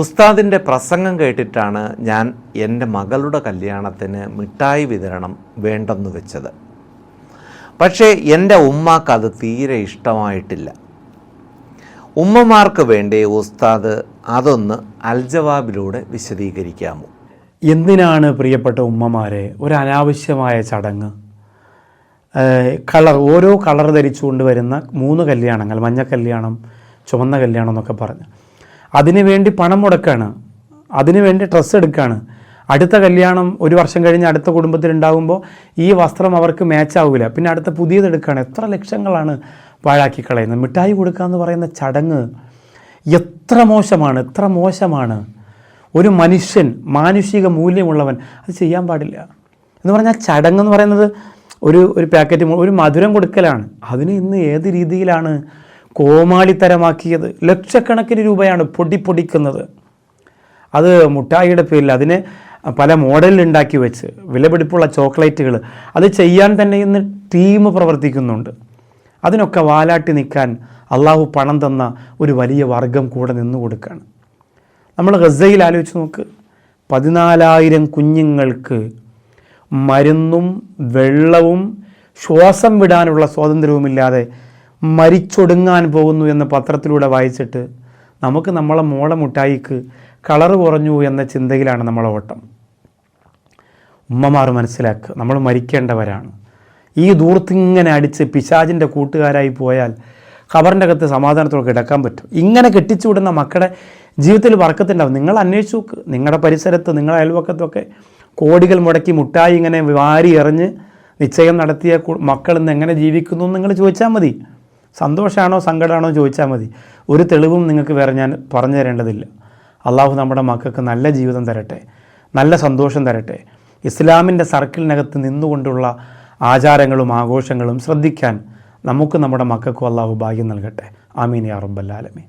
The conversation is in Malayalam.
ഉസ്താദിന്റെ പ്രസംഗം കേട്ടിട്ടാണ് ഞാൻ എന്റെ മകളുടെ കല്യാണത്തിന് മിഠായി വിതരണം വേണ്ടെന്ന് വെച്ചത്. പക്ഷേ എന്റെ ഉമ്മാക്ക് അത് തീരെ ഇഷ്ടമായിട്ടില്ല. ഉമ്മമാർക്ക് വേണ്ടി ഉസ്താദ് അതൊന്ന് അൽജവാബിലൂടെ വിശദീകരിക്കാമോ? എന്തിനാണ് പ്രിയപ്പെട്ട ഉമ്മമാരെ ഒരു അനാവശ്യമായ ചടങ്ങ്? കളർ ഓരോ കളർ ധരിച്ചുകൊണ്ട് വരുന്ന മൂന്ന് കല്യാണങ്ങൾ മഞ്ഞ കല്യാണം ചുവന്ന കല്യാണം എന്നൊക്കെ പറഞ്ഞ്. അതിനു വേണ്ടി പണം മുടക്കാണ്. അതിനു വേണ്ടി ഡ്രസ്സ് എടുക്കുകയാണ് അടുത്ത കല്യാണം ഒരു വർഷം കഴിഞ്ഞ് അടുത്ത കുടുംബത്തിലുണ്ടാകുമ്പോൾ ഈ വസ്ത്രം അവർക്ക് മാച്ച് ആവില്ല പിന്നെ അടുത്ത പുതിയത് എടുക്കുകയാണ് എത്ര ലക്ഷങ്ങളാണ് പാഴാക്കി കളയുന്നത്. മിഠായി കൊടുക്കുക എന്ന് പറയുന്ന ചടങ്ങ് എത്ര മോശമാണ് എത്ര മോശമാണ്. ഒരു മനുഷ്യൻ മാനുഷിക മൂല്യമുള്ളവൻ അത് ചെയ്യാൻ പാടില്ല. എന്ന് പറഞ്ഞാൽ ചടങ്ങ് എന്ന് പറയുന്നത് ഒരു ഒരു പാക്കറ്റ് ഒരു മധുരം കൊടുക്കലാണ്. അതിന് ഇന്ന് ഏത് രീതിയിലാണ് കോമാളിത്തരമാക്കിയത്. ലക്ഷക്കണക്കിന് രൂപയാണ് പൊടി പൊടിക്കുന്നത്. അത് മുട്ടായിയുടെ പേരിൽ അതിന് പല മോഡലിൽ ഉണ്ടാക്കി വെച്ച് വിലപിടിപ്പുള്ള ചോക്ലേറ്റുകൾ അത് ചെയ്യാൻ തന്നെ ഇന്ന് ടീം പ്രവർത്തിക്കുന്നുണ്ട്. അതിനൊക്കെ വാലാട്ടി നിൽക്കാൻ അള്ളാഹു പണം തന്ന ഒരു വലിയ വർഗം കൂടെ നിന്നു കൊടുക്കുകയാണ് നമ്മൾ ഗസയിൽ ആലോചിച്ച് നോക്ക്. പതിനാലായിരം കുഞ്ഞുങ്ങൾക്ക് മരുന്നും വെള്ളവും ശ്വാസം വിടാനുള്ള സ്വാതന്ത്ര്യവുമില്ലാതെ മരിച്ചൊടുങ്ങാൻ പോകുന്നു എന്ന് പത്രത്തിലൂടെ വായിച്ചിട്ട് നമുക്ക് നമ്മളെ മോളെ മുട്ടായിക്ക് കളറ് കുറഞ്ഞു എന്ന ചിന്തയിലാണ് നമ്മളെ ഓട്ടം. ഉമ്മമാർ മനസ്സിലാക്കുക നമ്മൾ മരിക്കേണ്ടവരാണ്. ഈ ദൂർത്തിങ്ങനെ അടിച്ച് പിശാജിന്റെ കൂട്ടുകാരായി പോയാൽ ഖബറിന്റെ അകത്ത് സമാധാനത്തോടെ കിടക്കാൻ പറ്റും. ഇങ്ങനെ കെട്ടിച്ചു വിടുന്ന മക്കളുടെ ജീവിതത്തിൽ വർക്കത്തുണ്ടാവും. നിങ്ങൾ അന്വേഷിച്ചു നോക്ക്. നിങ്ങളുടെ പരിസരത്ത് നിങ്ങളുടെ അയൽവക്കത്തൊക്കെ കോടികൾ മുടക്കി മുട്ടായി ഇങ്ങനെ വാരി എറിഞ്ഞ് നിശ്ചയം നടത്തിയ മക്കൾ ഇന്ന് എങ്ങനെ ജീവിക്കുന്നു എന്ന് നിങ്ങൾ ചോദിച്ചാൽ മതി. സന്തോഷമാണോ സങ്കടമാണോ ചോദിച്ചാൽ മതി. ഒരു തെളിവും നിങ്ങൾക്ക് വേറെ ഞാൻ പറഞ്ഞു തരേണ്ടതില്ല അള്ളാഹു നമ്മുടെ മക്കൾക്ക് നല്ല ജീവിതം തരട്ടെ നല്ല സന്തോഷം തരട്ടെ. ഇസ്ലാമിന്റെ സർക്കിളിനകത്ത് നിന്നുകൊണ്ടുള്ള ആചാരങ്ങളും ആഘോഷങ്ങളും ശ്രദ്ധിക്കാൻ നമുക്ക് നമ്മുടെ മക്കൾക്കും അള്ളാഹു ഭാഗ്യം നൽകട്ടെ. ആമീൻ യാ റബ്ബല്ലാലമീൻ